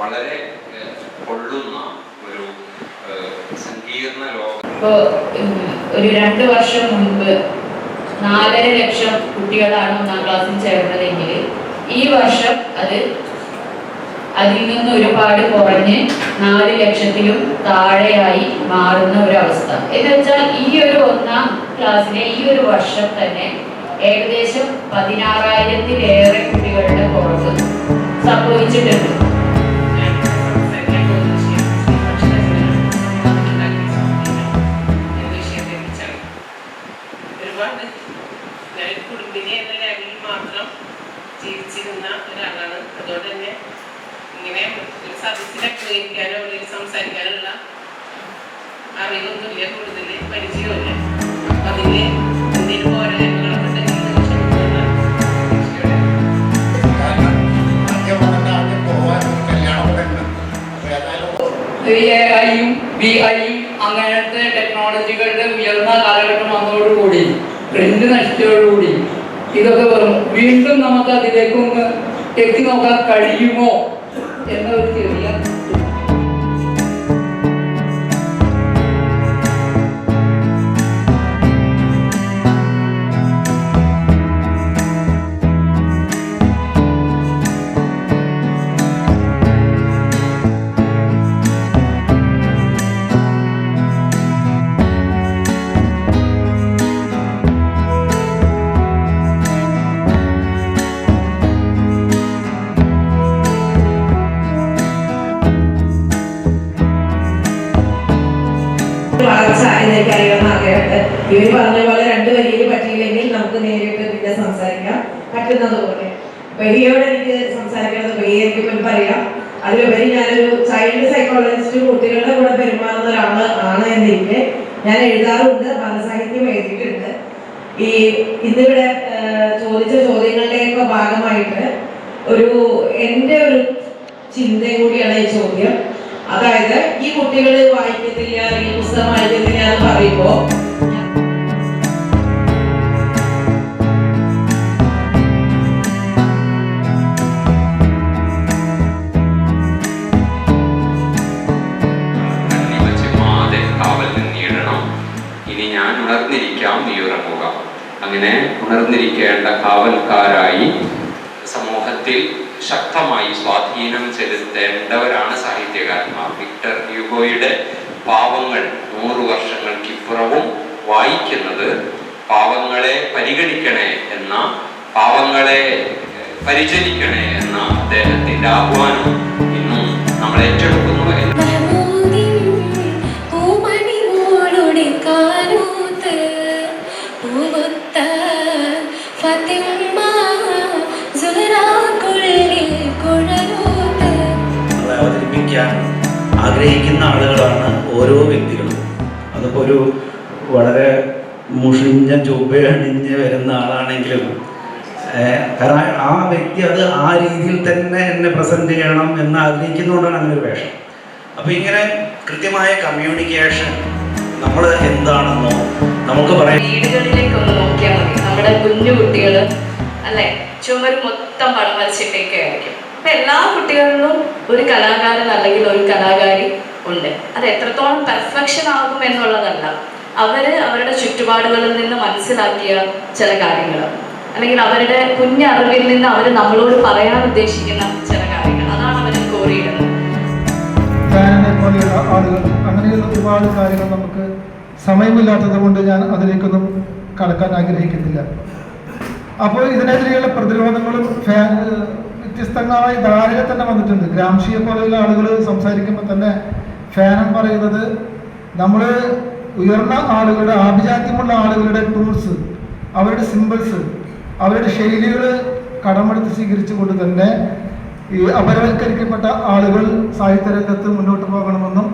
വളരെ കൊള്ളുന്ന ഒരു സങ്കീർണ ലോകം. ഒരു രണ്ട് വർഷം മുൻപ് നാലര ലക്ഷം കുട്ടികളാണ് ഒന്നാം ക്ലാസ്സിൽ ചേർന്നതെങ്കിൽ ഈ വർഷം അത് അതിൽ നിന്ന് ഒരുപാട് കുറഞ്ഞ് നാല് ലക്ഷത്തിലും താഴെയായി മാറുന്ന ഒരു അവസ്ഥ എന്ന് വെച്ചാൽ ഈ ഒരു ഒന്നാം ക്ലാസ്സിലെ ഈ ഒരു വർഷം തന്നെ ഏകദേശം പതിനാറായിരത്തിലേറെ കുട്ടികളുടെ കുറവ് സംഭവിച്ചിട്ടുണ്ട്. ഞാൻ കുടുംബിനി എന്ന ലെവലിൽ മാത്രം ജീവിച്ചിരുന്ന ഒരാളാണ്. അതുകൊണ്ട് തന്നെ ഇങ്ങനെ ഒരു സദസ്സിലൊക്കെ ഇരിക്കാനോ അല്ലെങ്കിൽ സംസാരിക്കാനുള്ള അറിവൊന്നുമില്ല കൂടുതൽ പരിചയമില്ല അപ്പൊ അതിന് എന്തെങ്കിലും പോരായ്മകളൊക്കെ ഒരു എ ഐയും ബി ഐയും അങ്ങനത്തെ ടെക്നോളജികളുടെ ഉയർന്ന കാലഘട്ടം വന്നതോടുകൂടി ട്രെൻഡ് നഷ്ടയോടുകൂടി ഇതൊക്കെ പറഞ്ഞു വീണ്ടും നമുക്ക് അതിലേക്കൊന്ന് എത്തി നോക്കാൻ കഴിയുമോ എന്നൊരു പറ്റുന്നത് പോലെ. ബഹിയോട് എനിക്ക് സംസാരിക്കുന്നത് ബഹിയെ എനിക്ക് മുൻപ് അറിയാം അതിലുപരി ഞാനൊരു ചൈൽഡ് സൈക്കോളജിസ്റ്റ് കുട്ടികളുടെ കൂടെ പെരുമാറുന്ന ഒരാൾ ആണ് എന്നിരിക്കെ ഞാൻ എഴുതാറുണ്ട് ബാലസാഹിത്യം എഴുതിയിട്ടുണ്ട്. ഈ ഇന്നിവിടെ ചോദിച്ച ചോദ്യങ്ങളുടെയൊക്കെ ഭാഗമായിട്ട് ഒരു എന്റെ ഒരു ചിന്തയും കൂടിയാണ് ഈ ചോദ്യം. അതായത് ഈ കുട്ടികൾ വായിക്കത്തില്ല അല്ലെങ്കിൽ പുസ്തകം വായിക്കത്തില്ല എന്ന് പറയുമ്പോ പോകാം. അങ്ങനെ ഉണർന്നിരിക്കേണ്ട കാവൽക്കാരായി സമൂഹത്തിൽ ശക്തമായി സ്വാധീനം ചെലുത്തേണ്ടവരാണ് സാഹിത്യകാരന്മാർ. വിക്ടർ ഹ്യൂഗോയുടെ പാവങ്ങൾ നൂറു വർഷങ്ങൾക്കിപ്പുറവും വായിക്കുന്നത് പാവങ്ങളെ പരിഗണിക്കണേ എന്ന പാവങ്ങളെ പരിചരിക്കണേ എന്ന അദ്ദേഹത്തിന്റെ ആഹ്വാനം ഇന്നും നമ്മൾ ഏറ്റെടുക്കുന്നു ആഗ്രഹിക്കുന്ന ആളുകളാണ് ഓരോ വ്യക്തികളും. അതിപ്പോൾ ഒരു വളരെ മുഷിഞ്ഞ ചുവയണിഞ്ഞ് വരുന്ന ആളാണെങ്കിലും കാരണം ആ വ്യക്തി അത് ആ രീതിയിൽ തന്നെ എന്നെ പ്രസന്റ് ചെയ്യണം എന്ന് ആഗ്രഹിക്കുന്നതുകൊണ്ടാണ് അങ്ങനെ ഒരു വേഷം. അപ്പോൾ ഇങ്ങനെ കൃത്യമായ കമ്മ്യൂണിക്കേഷൻ നമ്മൾ എന്താണെന്നോ നമുക്ക് പറയാം വീടുകളിലേക്ക് ഒന്ന് നോക്കിയാൽ മതി. നമ്മുടെ കുഞ്ഞു കുട്ടികൾ അല്ലെ? ചുമര് മൊത്തം പടം വരച്ചിട്ടേക്കെ ആയിരിക്കും അപ്പൊ എല്ലാ കുട്ടികളിലും ഒരു കലാകാരൻ അല്ലെങ്കിൽ ഒരു കലാകാരി ഉണ്ട്. അത് എത്രത്തോളം പെർഫെക്ഷൻ ആകും എന്നുള്ളതല്ല. അവർ അവരുടെ ചുറ്റുപാടുകളിൽ നിന്ന് മനസ്സിലാക്കിയ ചില കാര്യങ്ങൾ അല്ലെങ്കിൽ അവരുടെ കുഞ്ഞറിവിൽ നിന്ന് അവർ നമ്മളോട് പറയാൻ ഉദ്ദേശിക്കുന്ന ചില കാര്യങ്ങൾ. അതാണ് അവർ കോറിയിടുന്നത് പോലെയുള്ള അങ്ങനെയുള്ള ഒരുപാട് കാര്യങ്ങൾ നമുക്ക് സമയമില്ലാത്തത് കൊണ്ട് ഞാൻ അതിലേക്കൊന്നും കടക്കാൻ ആഗ്രഹിക്കുന്നില്ല. അപ്പോൾ ഇതിനെതിരെയുള്ള പ്രതിരോധങ്ങളും വ്യത്യസ്തങ്ങളായ ധാരക തന്നെ വന്നിട്ടുണ്ട്. ഗ്രാംഷിയെ പോലെയുള്ള ആളുകൾ സംസാരിക്കുമ്പോൾ തന്നെ ഫാനം പറയുന്നത് നമ്മൾ ഉയർന്ന ആളുകളുടെ ആഭിജാത്യമുള്ള ആളുകളുടെ ടൂൾസ് അവരുടെ സിമ്പിൾസ് അവരുടെ ശൈലികൾ കടമെടുത്ത് സ്വീകരിച്ചുകൊണ്ട് തന്നെ ഈ അപരവൽക്കരിക്കപ്പെട്ട ആളുകൾ സാഹിത്യരംഗത്ത് മുന്നോട്ട് പോകണമെന്നും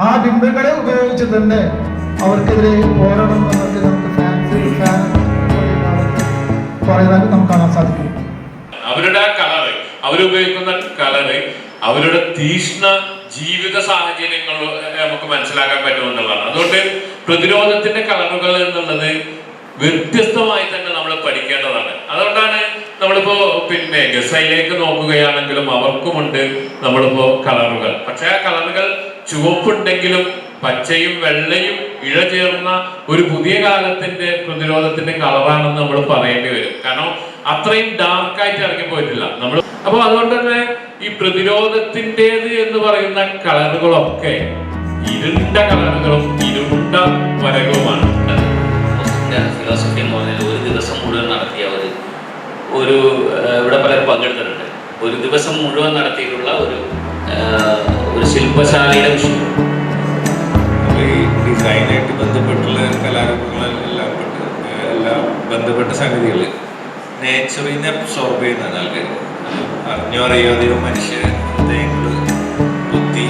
ആ ബിംബങ്ങളെ ഉപയോഗിച്ച് തന്നെ അവർക്കെതിരെ പോരാടണമെന്നൊക്കെ നമുക്ക് ഫാൻസ് ഫാൻ പറയുന്നത് അവരുപയോഗിക്കുന്ന കളറ് അവരുടെ തീഷ്ണ ജീവിത സാഹചര്യങ്ങൾ നമുക്ക് മനസ്സിലാക്കാൻ പറ്റുമെന്നുള്ളതാണ് അതുകൊണ്ട് പ്രതിരോധത്തിന്റെ കളറുകൾ എന്നുള്ളത് വ്യത്യസ്തമായി തന്നെ നമ്മൾ പഠിക്കേണ്ടതാണ്. അതുകൊണ്ടാണ് നമ്മളിപ്പോ പിന്നെ ഗസയിലേക്ക് നോക്കുകയാണെങ്കിലും അവർക്കുമുണ്ട് നമ്മളിപ്പോ കളറുകൾ പക്ഷെ ആ കളറുകൾ ചുവപ്പുണ്ടെങ്കിലും പച്ചയും വെള്ളയും ഇഴ ചേർന്ന ഒരു പുതിയ കാലത്തിന്റെ പ്രതിരോധത്തിന്റെ കളറാണെന്ന് നമ്മൾ പറയേണ്ടി വരും. കാരണം അത്രയും ഡാർക്കായിട്ട് ഇറങ്ങി പോയിട്ടില്ല. നമ്മൾ അപ്പൊ അതുകൊണ്ട് തന്നെ ഈ പ്രതിരോധത്തിന്റെത് എന്ന് പറയുന്ന കളറുകളൊക്കെ ഇരുണ്ട കളറുകളും ഇരുണ്ട വരകളുമാണ്. ഫിലോസഫി എന്ന് പറഞ്ഞാൽ ഒരു ദിവസം മുഴുവൻ നടത്തിയ ഒരു ഒരു ഇവിടെ പലരും പങ്കെടുത്തിട്ടുണ്ട്. ഒരു ദിവസം മുഴുവൻ നടത്തിയിട്ടുള്ള ഒരു ഒരു ശില്പശാലയുടെ വിഷയം. ഈ ഡിസൈനായിട്ട് ബന്ധപ്പെട്ടുള്ള കലാരൂപങ്ങളെല്ലാം പെട്ട് എല്ലാം ബന്ധപ്പെട്ട സംഗതികൾ നേച്ചറിനെ അബ്സോർബ് ചെയ്യുന്നതാണ് ആൾക്കാർ അറിഞ്ഞോ അറിയാതെയോ മനുഷ്യ ഹൃദയങ്ങൾ ബുദ്ധി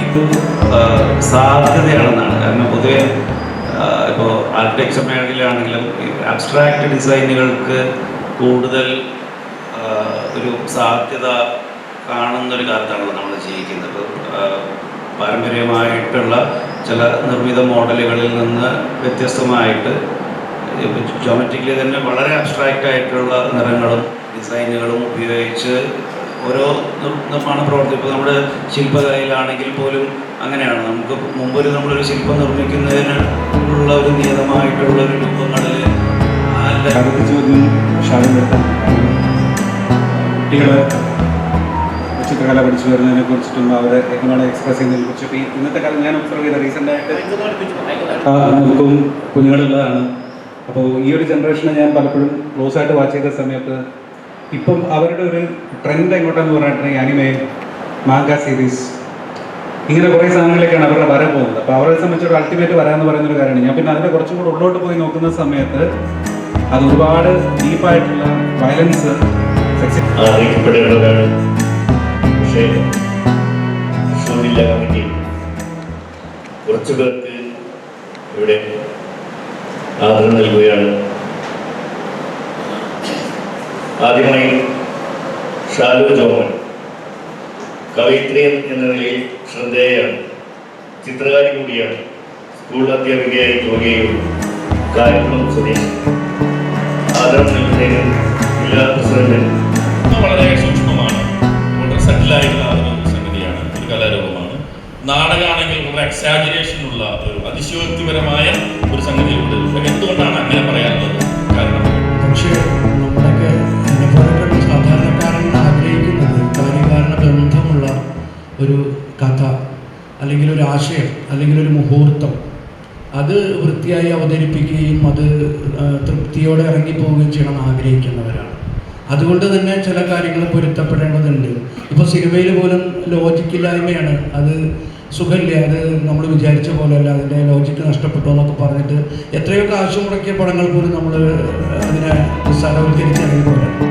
സാധ്യതയാണെന്നാണ്. കാരണം പൊതുവെ ഇപ്പോൾ ആർക്കിടെക്ചർ മേഖലയിലാണെങ്കിലും അബ്സ്ട്രാക്ട് ഡിസൈനുകൾക്ക് കൂടുതൽ ഒരു സാധ്യത കാണുന്നൊരു കാലത്താണ് നമ്മൾ ജീവിക്കുന്നത്. പാരമ്പര്യമായിട്ടുള്ള ചില നിർമ്മിത മോഡലുകളിൽ നിന്ന് വ്യത്യസ്തമായിട്ട് ജോമെട്രിക്കലി തന്നെ വളരെ അബ്സ്ട്രാക്റ്റ് ആയിട്ടുള്ള നിറങ്ങളും ഡിസൈനുകളും ഉപയോഗിച്ച് ഓരോ നിർ- നിർമ്മാണ പ്രവർത്തി ഇപ്പോൾ നമ്മുടെ ശില്പകലയിലാണെങ്കിൽ പോലും അങ്ങനെയാണ്. നമുക്ക് മുമ്പൊരു നമ്മളൊരു ശില്പം നിർമ്മിക്കുന്നതിന് ഉള്ള ഒരു നിയതമായിട്ടുള്ള ഒരു രൂപങ്ങളിൽ ഷാജൻ ചിത്രകല പഠിച്ചു വരുന്നതിനെ കുറിച്ചിട്ടും അവരെ എങ്ങനെയാണ് എക്സ്പ്രസ് ചെയ്യുന്നതിനെ കുറിച്ച് ഈ ഇന്നത്തെ കാലം ഞാൻ ഒബ്സർവ് ചെയ്ത റീസെന്റായിട്ട് നമുക്കും കുഞ്ഞുങ്ങളുള്ളതാണ്. അപ്പോൾ ഈ ഒരു ജനറേഷനെ ഞാൻ പലപ്പോഴും ക്ലോസ് ആയിട്ട് വാച്ച് ചെയ്ത സമയത്ത് ഇപ്പം അവരുടെ ഒരു ട്രെൻഡ് എങ്ങോട്ടാന്ന് പറഞ്ഞിട്ടുണ്ടെങ്കിൽ അനിമേ മാങ്ക സീരീസ് ഇങ്ങനെ കുറേ സാധനങ്ങളിലേക്കാണ് അവരുടെ വര പോകുന്നത്. അപ്പോൾ അവരെ സംബന്ധിച്ചൊരു അൾട്ടിമേറ്റ് വരാമെന്ന് പറയുന്ന ഒരു കാര്യമാണ്. ഞാൻ പിന്നെ അതിന്റെ കുറച്ചും കൂടെ ഉള്ളോട്ട് പോയി നോക്കുന്ന സമയത്ത് അത് ഒരുപാട് ഡീപ്പായിട്ടുള്ള വയലൻസ് സെക്സ് അറിയിക്കപ്പെടേണ്ടവരാണ് പക്ഷേ തൃശ്ശൂർ കുറച്ചു പേർക്ക് ഇവിടെ ആദരം നൽകുകയാണ്. ആദ്യമായി ഷാലു ജോമൻ കവയിത്രി എന്ന നിലയിൽ ശ്രദ്ധേയാണ് ചിത്രകാരി കൂടിയാണ്. സ്കൂൾ അധ്യാപികയായി ജോലിയും കാര്യങ്ങളും സ്വദേശി ആദരം നൽകുന്നതിന് ജില്ലാ പ്രസിഡന്റ് വളരെ വളരെ സെറ്റിലായിട്ടുള്ള ഒരു സംഗതിയാണ്. ഒരു കലാരൂപമാണ്. നാടകമാണെങ്കിൽ വളരെ എക്സാജുറേഷൻ ഉള്ള ഒരു അതിശയോക്തിപരമായ ഒരു സംഗതിയുണ്ട്. എന്തുകൊണ്ടാണ് അങ്ങനെ പറയാറുള്ളത് കാരണം പക്ഷേ നമ്മളൊക്കെ എന്നെപ്പോലെയുള്ള സാധാരണക്കാരൻ ആഗ്രഹിക്കുന്നത്. കാര്യകാരണ ബന്ധമുള്ള ഒരു കഥ അല്ലെങ്കിൽ ഒരു ആശയം അല്ലെങ്കിൽ ഒരു മുഹൂർത്തം. അത് വൃത്തിയായി അവതരിപ്പിക്കുകയും അത് തൃപ്തിയോടെ ഇറങ്ങിപ്പോവുകയും ചെയ്യണം ആഗ്രഹിക്കുന്നവരാണ്. അതുകൊണ്ട് തന്നെ ചില കാര്യങ്ങൾ പൊരുത്തപ്പെടേണ്ടതുണ്ട്. ഇപ്പോൾ സിനിമയിൽ പോലും ലോജിക്കില്ലായ്മയാണ് അത് സുഖമില്ല? അത് നമ്മൾ വിചാരിച്ച പോലെയല്ല. അതിന്റെ ലോജിക്ക് നഷ്ടപ്പെട്ടു എന്നൊക്കെ പറഞ്ഞിട്ട് എത്രയോ കാശ് മുടക്കിയ പടങ്ങൾ പോലും നമ്മൾ അതിനെ നിസ്സാരവൽക്കരിച്ചിറങ്ങി പോലെ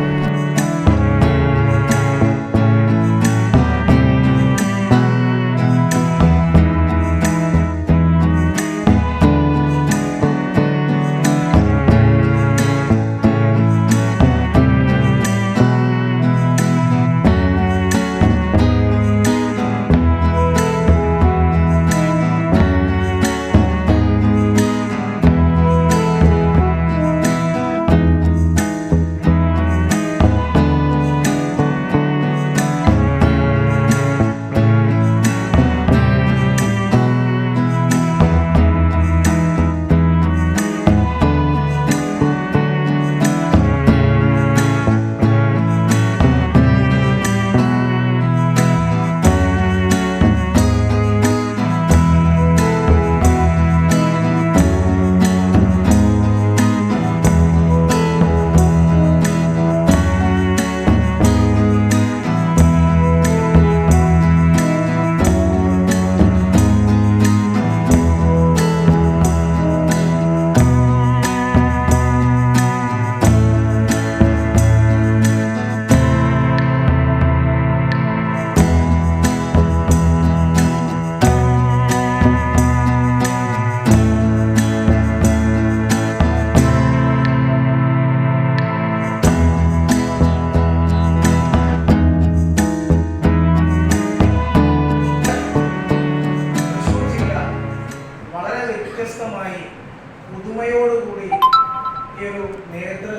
നേതൃ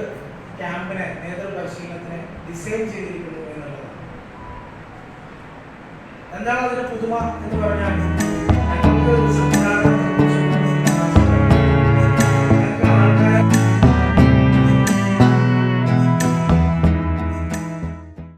ക്യാമ്പിനെ നേതൃ പരിശീലനത്തിന് ഡിസൈൻ ചെയ്തിരിക്കുന്നു എന്നുള്ളതാണ് എന്താണ് അതിന്റെ പുതുമ എന്ന് പറഞ്ഞാൽ?